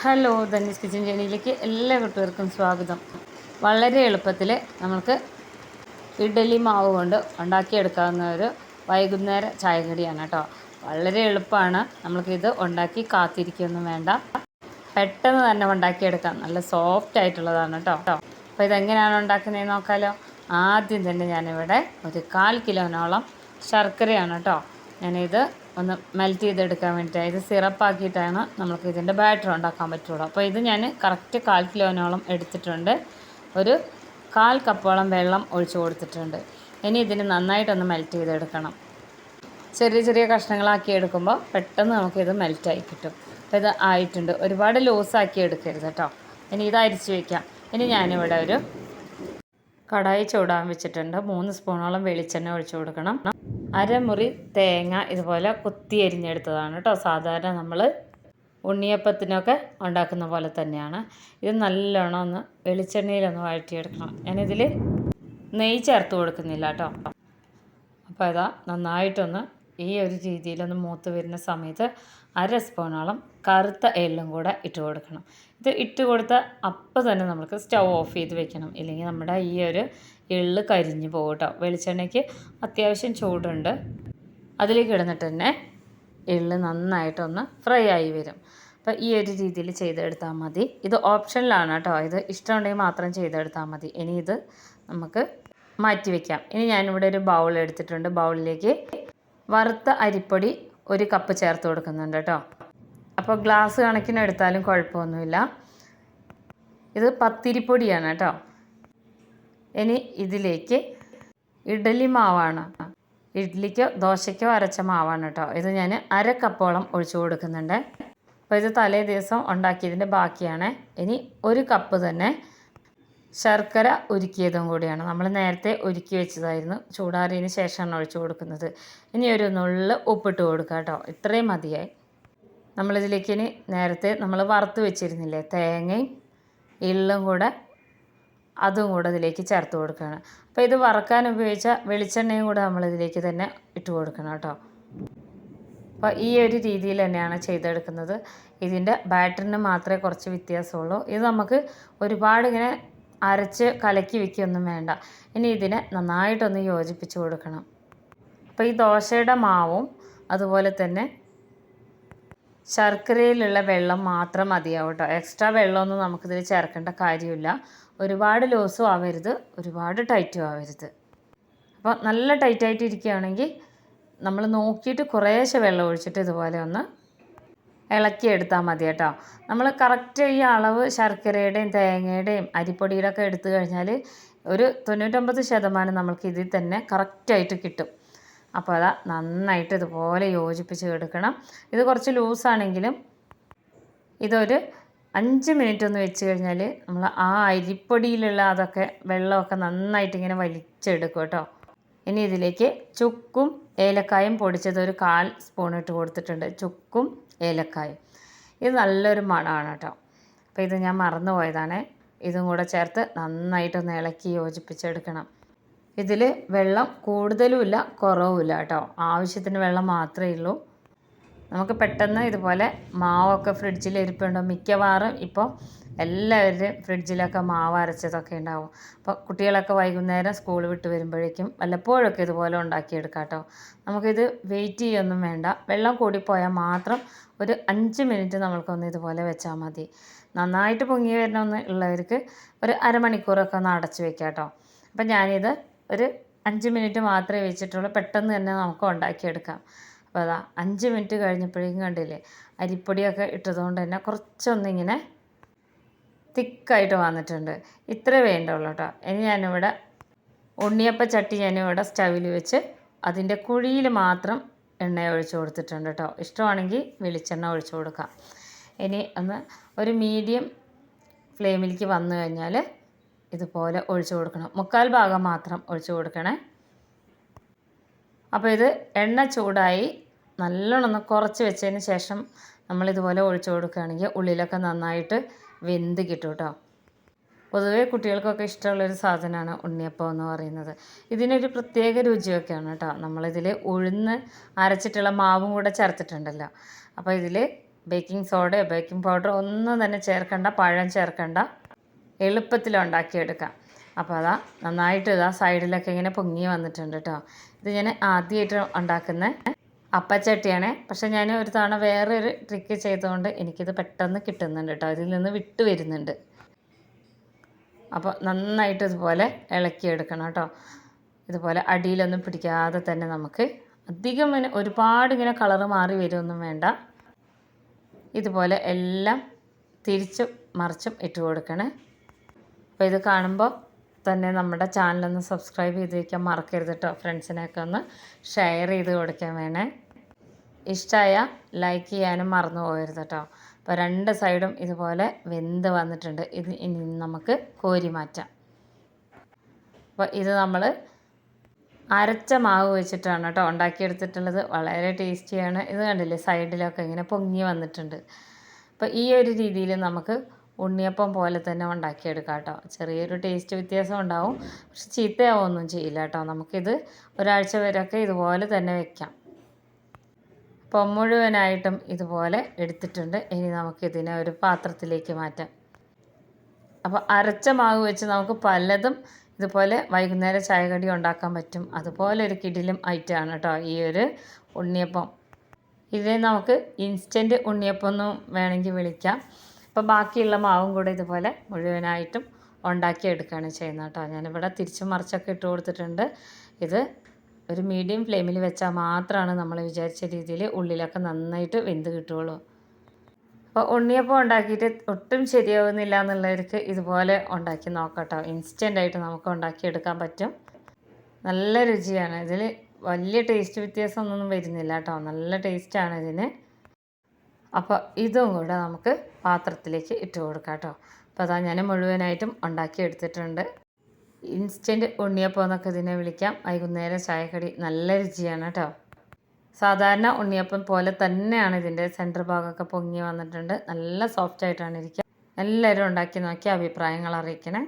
Hello ധന്യസ് kitchen ജേണിയിലേക്ക് എല്ലാ കുട്ടികൾക്കും സ്വാഗതം. വളരെ എളുപ്പത്തിൽ നമുക്ക് ഇഡലി മാവ് കൊണ്ട് ഉണ്ടാക്കിയെടുക്കാവുന്ന ഒരു വൈകുന്നേര ചായകടിയാണ് കേട്ടോ. വളരെ എളുപ്പമാണ് നമുക്കിത് ഉണ്ടാക്കി കാത്തിരിക്കുകയൊന്നും വേണ്ട. പെട്ടെന്ന് തന്നെ ഉണ്ടാക്കിയെടുക്കാം. നല്ല സോഫ്റ്റ് ആയിട്ടുള്ളതാണ് കേട്ടോ. അപ്പോൾ ഇതെങ്ങനെയാണ് ഉണ്ടാക്കുന്നതെന്ന് നോക്കാമല്ലോ ആദ്യം തന്നെ ഞാനിവിടെ ഒരു കാൽ കിലോനോളം ശർക്കരയാണ് കേട്ടോ. ഞാനിത് ഒന്ന് മെൽറ്റ് ചെയ്തെടുക്കാൻ വേണ്ടിയിട്ടാണ് ഇത് സിറപ്പാക്കിയിട്ടാണ് നമുക്ക് ഇതിന്റെ ബാറ്റർ ഉണ്ടാക്കാൻ പറ്റുള്ളൂ. അപ്പോൾ ഇത് ഞാൻ കറക്റ്റ് കാൽ കിലോനോളം എടുത്തിട്ടുണ്ട്. ഒരു കാൽ കപ്പോളം വെള്ളം ഒഴിച്ചു കൊടുത്തിട്ടുണ്ട്. ഇനി ഇതിന് നന്നായിട്ടൊന്ന് മെൽറ്റ് ചെയ്തെടുക്കണം. ചെറിയ ചെറിയ കഷ്ണങ്ങളാക്കി എടുക്കുമ്പോൾ പെട്ടെന്ന് നമുക്കിത് മെൽറ്റായി കിട്ടും. അപ്പോൾ ഇത് ആയിട്ടുണ്ട്. ഒരുപാട് ലൂസാക്കി എടുക്കരുത് കേട്ടോ. ഇനി ഇത് അരിച്ച് വയ്ക്കാം ഇനി ഞാനിവിടെ ഒരു കടായി ചൂടാൻ വെച്ചിട്ടുണ്ട്. മൂന്ന് സ്പൂണോളം വെളിച്ചെണ്ണ ഒഴിച്ചു കൊടുക്കണം. അരമുറി തേങ്ങ ഇതുപോലെ കുത്തി അരിഞ്ഞെടുത്തതാണ് കേട്ടോ. സാധാരണ നമ്മൾ ഉണ്ണിയപ്പത്തിനൊക്കെ ഉണ്ടാക്കുന്ന പോലെ തന്നെയാണ്. ഇത് നല്ലോണം ഒന്ന് വെളിച്ചെണ്ണയിലൊന്ന് വഴറ്റിയെടുക്കണം. ഞാനിതിൽ നെയ്യ് ചേർത്ത് കൊടുക്കുന്നില്ല കേട്ടോ. അപ്പോൾ ഇതാ നന്നായിട്ടൊന്ന് ഈ ഒരു രീതിയിലൊന്ന് മൂത്ത് വരുന്ന സമയത്ത് അര സ്പൂണോളം കറുത്ത എള്ളും കൂടെ ഇട്ട് കൊടുക്കണം. ഇത് ഇട്ട് കൊടുത്ത അപ്പം തന്നെ നമുക്ക് സ്റ്റൗ ഓഫ് ചെയ്ത് വെക്കണം. ഇല്ലെങ്കിൽ നമ്മുടെ ഈ ഒരു എള്ള് കരിഞ്ഞു പോകും കേട്ടോ വെളിച്ചെണ്ണയ്ക്ക് അത്യാവശ്യം ചൂടുണ്ട്. അതിലേക്ക് ഇടുന്നിട്ട് തന്നെ എള്ള് നന്നായിട്ടൊന്ന് ഫ്രൈ ആയി വരും. അപ്പോൾ ഈ ഒരു രീതിയിൽ ചെയ്തെടുത്താൽ മതി. ഇത് ഓപ്ഷനിലാണ് കേട്ടോ ഇത് ഇഷ്ടമുണ്ടെങ്കിൽ മാത്രം ചെയ്തെടുത്താൽ മതി. ഇനി ഇത് നമുക്ക് മാറ്റി വയ്ക്കാം ഇനി ഞാനിവിടെ ഒരു ബൗൾ എടുത്തിട്ടുണ്ട്. ബൗളിലേക്ക് വറുത്ത അരിപ്പൊടി ഒരു കപ്പ് ചേർത്ത് കൊടുക്കുന്നുണ്ട് കേട്ടോ. അപ്പോൾ ഗ്ലാസ് കണക്കിന് എടുത്താലും കുഴപ്പമൊന്നുമില്ല. ഇത് പത്തിരിപ്പൊടിയാണ് കേട്ടോ. ഇനി ഇതിലേക്ക് ഇഡലി മാവാണ്. ഇഡ്ലിക്കോ ദോശയ്ക്കോ അരച്ച മാവാണ് കേട്ടോ. ഇത് ഞാൻ അര കപ്പോളം ഒഴിച്ചു കൊടുക്കുന്നുണ്ട്. അപ്പോൾ ഇത് തലേ ദിവസം ഉണ്ടാക്കിയതിന്റെ ബാക്കിയാണ്. ഇനി ഒരു കപ്പ് തന്നെ ശർക്കര ഉരുക്കിയതും കൂടിയാണ്. നമ്മൾ നേരത്തെ ഒരുക്കി വെച്ചതായിരുന്നു. ചൂടാറിയതിന് ശേഷമാണ് ഒഴിച്ചു കൊടുക്കുന്നത്. ഇനി ഒരു നുള്ള് ഉപ്പിട്ട് കൊടുക്കുക കേട്ടോ. ഇത്രയും മതിയായി. നമ്മളിതിലേക്ക് ഇനി നേരത്തെ നമ്മൾ വറുത്ത് വെച്ചിരുന്നില്ലേ തേങ്ങയും എള്ളും കൂടെ അതും കൂടെ ഇതിലേക്ക് ചേർത്ത് കൊടുക്കുകയാണ്. അപ്പോൾ ഇത് വറുക്കാൻ ഉപയോഗിച്ച വെളിച്ചെണ്ണയും കൂടെ നമ്മളിതിലേക്ക് തന്നെ ഇട്ട് കൊടുക്കണം കേട്ടോ. അപ്പോൾ ഈ ഒരു രീതിയിൽ തന്നെയാണ് ചെയ്തെടുക്കുന്നത്. ഇതിന്റെ ബാറ്ററിന് മാത്രമേ കുറച്ച് വ്യത്യാസമുള്ളൂ. ഇത് നമുക്ക് ഒരുപാട് ഇങ്ങനെ അരച്ച് കലക്കി വയ്ക്കുകയൊന്നും വേണ്ട. ഇനി ഇതിനെ നന്നായിട്ടൊന്ന് യോജിപ്പിച്ച് കൊടുക്കണം. അപ്പോൾ ഈ ദോശയുടെ മാവും അതുപോലെ തന്നെ ശർക്കരയിലുള്ള വെള്ളം മാത്രം മതിയാവും കേട്ടോ എക്സ്ട്രാ വെള്ളമൊന്നും നമുക്കിതിൽ ചേർക്കേണ്ട കാര്യമില്ല. ഒരുപാട് ലൂസും ആവരുത് ഒരുപാട് ടൈറ്റും ആവരുത്. അപ്പോൾ നല്ല ടൈറ്റായിട്ട് ഇരിക്കുകയാണെങ്കിൽ നമ്മൾ നോക്കിയിട്ട് കുറേശ്ശെ വെള്ളം ഒഴിച്ചിട്ട് ഇതുപോലെ ഒന്ന് ഇളക്കിയെടുത്താൽ മതി കേട്ടോ. നമ്മൾ കറക്റ്റ് ഈ അളവ് ശർക്കരയുടെയും തേങ്ങയുടെയും അരിപ്പൊടിയുടെ ഒക്കെ എടുത്തു കഴിഞ്ഞാൽ ഒരു തൊണ്ണൂറ്റൊമ്പത് ശതമാനം നമുക്ക് ഇതിൽ തന്നെ കറക്റ്റായിട്ട് കിട്ടും. അപ്പോൾ അതാ നന്നായിട്ട് ഇതുപോലെ യോജിപ്പിച്ച് എടുക്കണം. ഇത് കുറച്ച് ലൂസാണെങ്കിലും ഇതൊരു അഞ്ച് മിനിറ്റ് ഒന്ന് വെച്ച് കഴിഞ്ഞാൽ നമ്മൾ ആ അരിപ്പൊടിയിലുള്ള അതൊക്കെ വെള്ളമൊക്കെ നന്നായിട്ട് ഇങ്ങനെ വലിച്ചെടുക്കും കേട്ടോ. ഇനി ഇതിലേക്ക് ചുക്കും ഏലക്കായും പൊടിച്ചത് ഒരു കാൽ സ്പൂൺ ഇട്ട് കൊടുത്തിട്ടുണ്ട്. ചുക്കും ഏലക്കായും. ഇത് നല്ലൊരു മണമാണ് കേട്ടോ. അപ്പോൾ ഇത് ഞാൻ മറന്നു പോയതാണ്. ഇതും കൂടെ ചേർത്ത് നന്നായിട്ടൊന്ന് ഇളക്കി യോജിപ്പിച്ചെടുക്കണം. ഇതിൽ വെള്ളം കൂടുതലുമില്ല കുറവുമില്ല കേട്ടോ. ആവശ്യത്തിന് വെള്ളം മാത്രമേ ഉള്ളൂ. നമുക്ക് പെട്ടെന്ന് ഇതുപോലെ മാവൊക്കെ ഫ്രിഡ്ജിൽ ഇരിപ്പുണ്ടോ. മിക്കവാറും ഇപ്പോൾ എല്ലാവരുടെയും ഫ്രിഡ്ജിലൊക്കെ മാവ് അരച്ചതൊക്കെ ഉണ്ടാവും. അപ്പോൾ കുട്ടികളൊക്കെ വൈകുന്നേരം സ്കൂൾ വിട്ട് വരുമ്പോഴേക്കും വല്ലപ്പോഴൊക്കെ ഇതുപോലെ ഉണ്ടാക്കിയെടുക്കാം കേട്ടോ. നമുക്കിത് വെയിറ്റ് ചെയ്യൊന്നും വേണ്ട. വെള്ളം കൂടിപ്പോയാൽ മാത്രം ഒരു അഞ്ച് മിനിറ്റ് നമ്മൾക്കൊന്ന് ഇതുപോലെ വെച്ചാൽ മതി. നന്നായിട്ട് പൊങ്ങി വരണമെന്ന് ഉള്ളവർക്ക് ഒരു അരമണിക്കൂറൊക്കെ ഒന്ന് അടച്ച് വെക്കാം കേട്ടോ. അപ്പം ഞാനിത് ഒരു അഞ്ച് മിനിറ്റ് മാത്രമേ വെച്ചിട്ടുള്ളൂ. പെട്ടെന്ന് തന്നെ നമുക്ക് ഉണ്ടാക്കിയെടുക്കാം. അപ്പോൾ അതാ അഞ്ച് മിനിറ്റ് കഴിഞ്ഞപ്പോഴേക്കും കണ്ടില്ലേ അരിപ്പൊടിയൊക്കെ ഇട്ടതുകൊണ്ട് തന്നെ കുറച്ചൊന്നിങ്ങനെ തിക്കായിട്ട് വന്നിട്ടുണ്ട്. ഇത്ര വേണ്ടുള്ളൂ കേട്ടോ. ഇനി ഞാനിവിടെ ഉണ്ണിയപ്പ ചട്ടി ഞാനിവിടെ സ്റ്റവിൽ വെച്ച് അതിന്റെ കുഴിയിൽ മാത്രം എണ്ണ ഒഴിച്ച് കൊടുത്തിട്ടുണ്ട് കേട്ടോ. ഇഷ്ടമാണെങ്കിൽ വെളിച്ചെണ്ണ ഒഴിച്ചു കൊടുക്കാം. ഇനി ഒന്ന് ഒരു മീഡിയം ഫ്ലെയിമിലേക്ക് വന്നു കഴിഞ്ഞാൽ ഇതുപോലെ ഒഴിച്ചു കൊടുക്കണം. മുക്കാൽ ഭാഗം മാത്രം ഒഴിച്ചു കൊടുക്കണേ. അപ്പോൾ ഇത് എണ്ണ ചൂടായി നല്ലോണം ഒന്ന് കുറച്ച് വെച്ചതിന് ശേഷം നമ്മളിതുപോലെ ഒഴിച്ചു കൊടുക്കുകയാണെങ്കിൽ ഉള്ളിലൊക്കെ നന്നായിട്ട് വെന്ത് കിട്ടും കേട്ടോ. പൊതുവേ കുട്ടികൾക്കൊക്കെ ഇഷ്ടമുള്ളൊരു സാധനമാണ് ഉണ്ണിയപ്പം എന്ന് പറയുന്നത്. ഇതിനൊരു പ്രത്യേക രുചിയൊക്കെയാണ് കേട്ടോ. നമ്മളിതിൽ ഉഴുന്ന് അരച്ചിട്ടുള്ള മാവും കൂടെ ചേർത്തിട്ടുണ്ടല്ലോ. അപ്പോൾ ഇതിൽ ബേക്കിംഗ് സോഡയോ ബേക്കിംഗ് പൗഡറോ ഒന്നും തന്നെ ചേർക്കണ്ട പഴം ചേർക്കണ്ട. എളുപ്പത്തിൽ ഉണ്ടാക്കിയെടുക്കാം. അപ്പോൾ അതാ നന്നായിട്ട് ഇതാ സൈഡിലൊക്കെ ഇങ്ങനെ പൊങ്ങി വന്നിട്ടുണ്ട് കേട്ടോ. ഇത് ഞാൻ ആദ്യമായിട്ട് ഉണ്ടാക്കുന്ന അപ്പച്ചട്ടിയാണ്. പക്ഷെ ഞാൻ ഒരു തവണ വേറൊരു ട്രിക്ക് ചെയ്തുകൊണ്ട് എനിക്കിത് പെട്ടെന്ന് കിട്ടുന്നുണ്ട് കേട്ടോ ഇതിൽ നിന്ന് വിട്ട് വരുന്നുണ്ട്. അപ്പോൾ നന്നായിട്ട് ഇതുപോലെ ഇളക്കിയെടുക്കണം കേട്ടോ ഇതുപോലെ അടിയിലൊന്നും പിടിക്കാതെ തന്നെ നമുക്ക് അധികം ഇങ്ങനെ ഒരുപാട് ഇങ്ങനെ കളറ് മാറി വരുമൊന്നും വേണ്ട. ഇതുപോലെ എല്ലാം തിരിച്ചും മറിച്ചും ഇട്ട് കൊടുക്കണേ. അപ്പോൾ ഇത് കാണുമ്പോൾ തന്നെ നമ്മുടെ ചാനലൊന്ന് സബ്സ്ക്രൈബ് ചെയ്ത് വയ്ക്കാൻ മറക്കരുത് കേട്ടോ ഫ്രണ്ട്സിനൊക്കെ ഒന്ന് ഷെയർ ചെയ്ത് കൊടുക്കാൻ വേണേ. ഇഷ്ടമായ ലൈക്ക് ചെയ്യാനും മറന്നു പോകരുത് കേട്ടോ അപ്പോൾ രണ്ട് സൈഡും ഇതുപോലെ വെന്ത് വന്നിട്ടുണ്ട്. ഇത് ഇനി നമുക്ക് കോരി മാറ്റാം. അപ്പോൾ ഇത് നമ്മൾ അരച്ച മാവ് വെച്ചിട്ടാണ് കേട്ടോ ഉണ്ടാക്കിയെടുത്തിട്ടുള്ളത്. വളരെ ടേസ്റ്റിയാണ് ഇത് കണ്ടില്ലേ? സൈഡിലൊക്കെ ഇങ്ങനെ പൊങ്ങി വന്നിട്ടുണ്ട്. അപ്പോൾ ഈ ഒരു രീതിയിൽ നമുക്ക് ഉണ്ണിയപ്പം പോലെ തന്നെ ഉണ്ടാക്കിയെടുക്കാം കേട്ടോ ചെറിയൊരു ടേസ്റ്റ് വ്യത്യാസം ഉണ്ടാവും. പക്ഷെ ചീത്തയാവുമൊന്നും ചെയ്യില്ല കേട്ടോ നമുക്കിത് ഒരാഴ്ച വരെയൊക്കെ ഇതുപോലെ തന്നെ വെക്കാം. അപ്പോൾ മുഴുവനായിട്ടും ഇതുപോലെ എടുത്തിട്ടുണ്ട്. ഇനി നമുക്കിതിനെ ഒരു പാത്രത്തിലേക്ക് മാറ്റാം. അപ്പോൾ അരച്ച മാവ് വെച്ച് നമുക്ക് പലതും ഇതുപോലെ വൈകുന്നേരം ചായകടി ഉണ്ടാക്കാൻ പറ്റും. അതുപോലെ ഒരു കിടിലും ഐറ്റമാണ് കേട്ടോ ഈ ഒരു ഉണ്ണിയപ്പം. ഇതിനെ നമുക്ക് ഇൻസ്റ്റന്റ് ഉണ്ണിയപ്പം എന്നും വേണമെങ്കിൽ വിളിക്കാം. അപ്പോൾ ബാക്കിയുള്ള മാവും കൂടെ ഇതുപോലെ മുഴുവനായിട്ടും ഉണ്ടാക്കി എടുക്കുകയാണ് ചെയ്യുന്നത് കേട്ടോ. ഞാനിവിടെ തിരിച്ചും മറിച്ചൊക്കെ ഇട്ട് കൊടുത്തിട്ടുണ്ട്. ഇത് ഒരു മീഡിയം ഫ്ലെയിമിൽ വെച്ചാൽ മാത്രമാണ് നമ്മൾ വിചാരിച്ച രീതിയിൽ ഉള്ളിലൊക്കെ നന്നായിട്ട് വെന്ത് കിട്ടുകയുള്ളൂ അപ്പോൾ ഉണ്ണിയപ്പം ഉണ്ടാക്കിയിട്ട് ഒട്ടും ശരിയാവുന്നില്ല എന്നുള്ളവർക്ക് ഇതുപോലെ ഉണ്ടാക്കി നോക്കട്ടോ. ഇൻസ്റ്റന്റ് ആയിട്ട് നമുക്ക് ഉണ്ടാക്കിയെടുക്കാൻ പറ്റും. നല്ല രുചിയാണ്. ഇതിൽ വലിയ ടേസ്റ്റ് വ്യത്യാസമൊന്നും വരുന്നില്ല കേട്ടോ. നല്ല ടേസ്റ്റാണ് ഇതിന്. അപ്പോൾ ഇതും കൂടെ നമുക്ക് പാത്രത്തിലേക്ക് ഇട്ട് കൊടുക്കാം കേട്ടോ. അപ്പോൾ അതാ ഞാൻ മുഴുവനായിട്ടും ഉണ്ടാക്കി എടുത്തിട്ടുണ്ട് ഇൻസ്റ്റന്റ് ഉണ്ണിയപ്പം എന്നൊക്കെ ഇതിനെ വിളിക്കാം. വൈകുന്നേരം ചായക്കടി നല്ല രുചിയാണ് കേട്ടോ സാധാരണ ഉണ്ണിയപ്പം പോലെ തന്നെയാണ് ഇതിന്റെ സെന്റർ ഭാഗമൊക്കെ പൊങ്ങി വന്നിട്ടുണ്ട്. നല്ല സോഫ്റ്റ് ആയിട്ടാണ് ഇരിക്കുക എല്ലാവരും ഉണ്ടാക്കി നോക്കി അഭിപ്രായങ്ങൾ അറിയിക്കണേ.